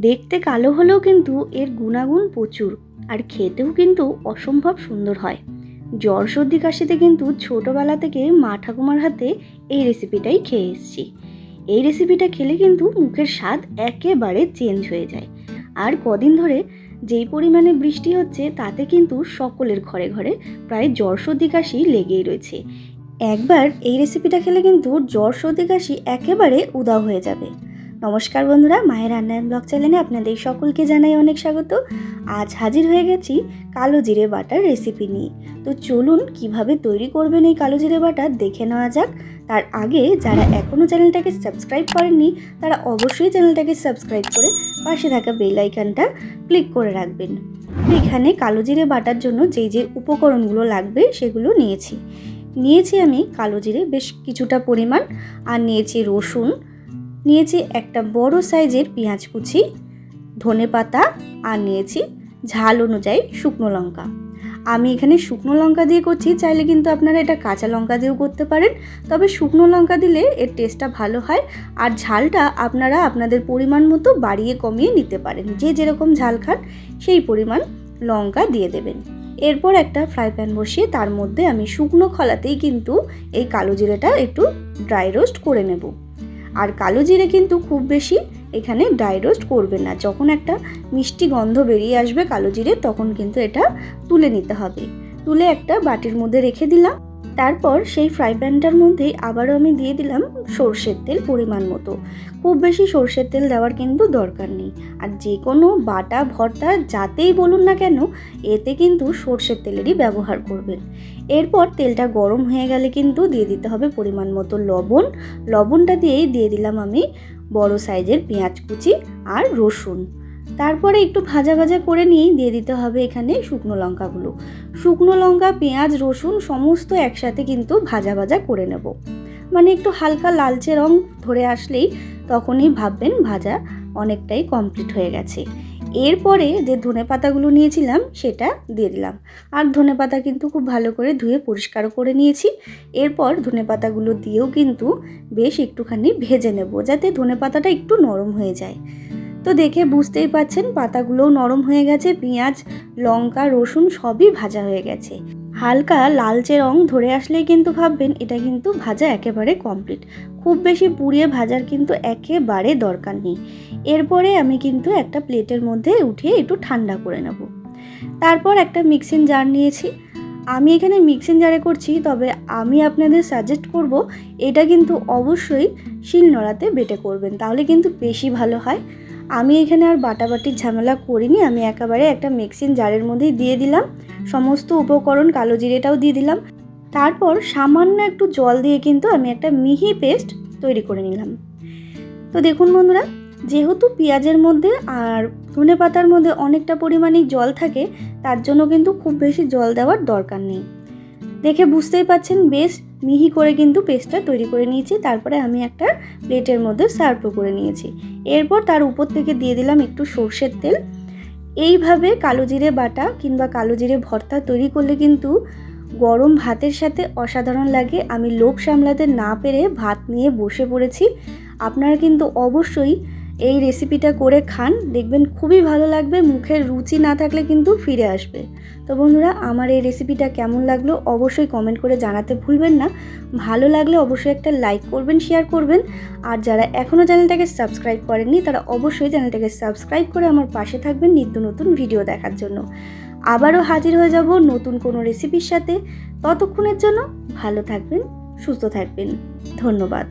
দেখতে কালো হলেও কিন্তু এর গুণাগুণ প্রচুর, আর খেতেও কিন্তু অসম্ভব সুন্দর হয়। জ্বর সর্দি কাশিতে কিন্তু ছোটোবেলা থেকে মা ঠাকুমার হাতে এই রেসিপিটাই খেয়ে এসেছি। এই রেসিপিটা খেলে কিন্তু মুখের স্বাদ একেবারে চেঞ্জ হয়ে যায়। আর কদিন ধরে যেই পরিমাণে বৃষ্টি হচ্ছে, তাতে কিন্তু সকলের ঘরে ঘরে প্রায় জ্বর সর্দি কাশি লেগেই রয়েছে। একবার এই রেসিপিটা খেলে কিন্তু জ্বর সর্দি কাশি একেবারে উদাও হয়ে যাবে। নমস্কার বন্ধুরা, মায়ের রান্নায়ন ব্লগ চ্যানেলে আপনাদের সকলকে জানাই অনেক স্বাগত। আজ হাজির হয়ে গেছি কালো জিরে বাটার রেসিপি নিয়ে। তো চলুন কীভাবে তৈরি করবেন এই কালো জিরে বাটার দেখে নেওয়া যাক। তার আগে যারা এখনও চ্যানেলটাকে সাবস্ক্রাইব করেননি, তারা অবশ্যই চ্যানেলটাকে সাবস্ক্রাইব করে পাশে থাকা বেল আইকনটা ক্লিক করে রাখবেন। এখানে কালো জিরে বাটার জন্য যেই যে উপকরণগুলো লাগবে সেগুলো নিয়েছি। নিয়েছি আমি কালো জিরে বেশ কিছুটা পরিমাণ। আর নিয়েছি রসুন নিয়েছি একটা বড় সাইজের পেঁয়াজ কুচি, ধনে পাতা, আর নিয়েছি ঝাল অনুযায়ী শুকনো লঙ্কা। আমি এখানে শুকনো লঙ্কা দিয়ে করছি, চাইলে কিন্তু আপনারা এটা কাঁচা লঙ্কা দিয়েও করতে পারেন। তবে শুকনো লঙ্কা দিলে এর টেস্টটা ভালো হয়, আর ঝালটা আপনারা আপনাদের পরিমাণ মতো বাড়িয়ে কমিয়ে নিতে পারেন। যে যেরকম ঝাল খান, সেই পরিমাণ লঙ্কা দিয়ে দেবেন। এরপর একটা ফ্রাই প্যান বসিয়ে তার মধ্যে আমি শুকনো খলাতেই কিন্তু এই কালো জিরেটা একটু ড্রাই রোস্ট করে নেব। আর কালো জিরে কিন্তু খুব বেশি এখানে ড্রাই রোস্ট করবেন না। যখন একটা মিষ্টি গন্ধ বেরিয়ে আসবে কালো জিরে, তখন কিন্তু এটা তুলে নিতে হবে। তুলে একটা বাটির মধ্যে রেখে দিলাম। তারপর সেই ফ্রাই প্যানটার মধ্যেই আবারও আমি দিয়ে দিলাম সর্ষের তেল পরিমাণ মতো। খুব বেশি সর্ষের তেল দেওয়ার কিন্তু দরকার নেই। আর যে কোনো বাটা, ভর্তা, যাতেই বলুন না কেন, এতে কিন্তু সর্ষের তেলেরই ব্যবহার করবেন। এরপর তেলটা গরম হয়ে গেলে কিন্তু দিয়ে দিতে হবে পরিমাণ মতো লবণ। লবণটা দিয়েই দিয়ে দিলাম আমি বড় সাইজের পেঁয়াজ কুচি আর রসুন। তারপরে একটু ভাজা ভাজা করে নিয়েই দিয়ে দিতে হবে এখানে শুকনো লঙ্কাগুলো। শুকনো লঙ্কা, পেঁয়াজ, রসুন সমস্ত একসাথে কিন্তু ভাজা ভাজা করে নেব। মানে একটু হালকা লালচে রং ধরে আসলেই তখনই ভাববেন ভাজা অনেকটাই কমপ্লিট হয়ে গেছে। এরপরে যে ধনে পাতাগুলো নিয়েছিলাম সেটা দিয়ে দিলাম। আর ধনে পাতা কিন্তু খুব ভালো করে ধুয়ে পরিষ্কার করে নিয়েছি। এরপর ধনে পাতাগুলো দিয়েও কিন্তু বেশ একটুখানি ভেজে নেব যাতে ধনে পাতাটা একটু নরম হয়ে যায়। তো দেখে বুঝতেই পাচ্ছেন পাতাগুলোও নরম হয়ে গেছে, পেঁয়াজ, লঙ্কা, রসুন সবই ভাজা হয়ে গেছে। হালকা লালচে রং ধরে আসলেই কিন্তু ভাববেন এটা কিন্তু ভাজা একেবারে কমপ্লিট খুব বেশি পুড়িয়ে ভাজার কিন্তু একেবারে দরকার নেই। এরপরে আমি কিন্তু একটা প্লেটের মধ্যে উঠিয়ে একটু ঠান্ডা করে নেব। তারপর একটা মিক্সিং জার নিয়েছি। আমি এখানে মিক্সিং জারে করছি, তবে আমি আপনাদের সাজেস্ট করব এটা কিন্তু অবশ্যই শিল নোড়াতে বেটে করবেন, তাহলে কিন্তু বেশি ভালো হয়। আমি এখানে আর বাটাবাটির ঝামেলা করিনি, আমি একেবারে একটা মিক্সিং জারের মধ্যেই দিয়ে দিলাম। সমস্ত উপকরণ কালো জিরেটাও দিয়ে দিলাম। তারপর সামান্য একটু জল দিয়ে কিন্তু আমি একটা মিহি পেস্ট তৈরি করে নিলাম। তো দেখুন বন্ধুরা, যেহেতু পেঁয়াজের মধ্যে আর ধনে পাতার মধ্যে অনেকটা পরিমাণেই জল থাকে, তার জন্য কিন্তু খুব বেশি জল দেওয়ার দরকার নেই। দেখে বুঝতেই পাচ্ছেন, বেশ মিহি করে কিন্তু পেস্টটা তৈরি করে নিয়েছি। তারপরে আমি একটা প্লেটের মধ্যে সার্ভও করে নিয়েছি। এরপর তার উপর থেকে দিয়ে দিলাম একটু সর্ষের তেল। এইভাবে কালো জিরে বাটা কিংবা কালো জিরে ভর্তা তৈরি করলে কিন্তু গরম ভাতের সাথে অসাধারণ লাগে। আমি লোভ সামলাতে না পেরে ভাত নিয়ে বসে পড়েছি। আপনারা কিন্তু অবশ্যই এই রেসিপিটা করে খান, দেখবেন খুবই ভালো লাগবে, মুখের রুচি না থাকলে কিন্তু ফিরে আসবে। তো বন্ধুরা, আমার এই রেসিপিটা কেমন লাগল অবশ্যই কমেন্ট করে জানাতে ভুলবেন না। ভালো লাগলে অবশ্যই একটা লাইক করবেন শেয়ার করবেন। আর যারা এখনও চ্যানেলটাকে সাবস্ক্রাইব করেননি, তারা অবশ্যই চ্যানেলটাকে সাবস্ক্রাইব করে আমার পাশে থাকবেন নিত্য নতুন ভিডিও দেখার জন্য। আবারও হাজির হয়ে যাব নতুন কোনো রেসিপির সাথে। ততক্ষণের জন্য ভালো থাকবেন, সুস্থ থাকবেন। ধন্যবাদ।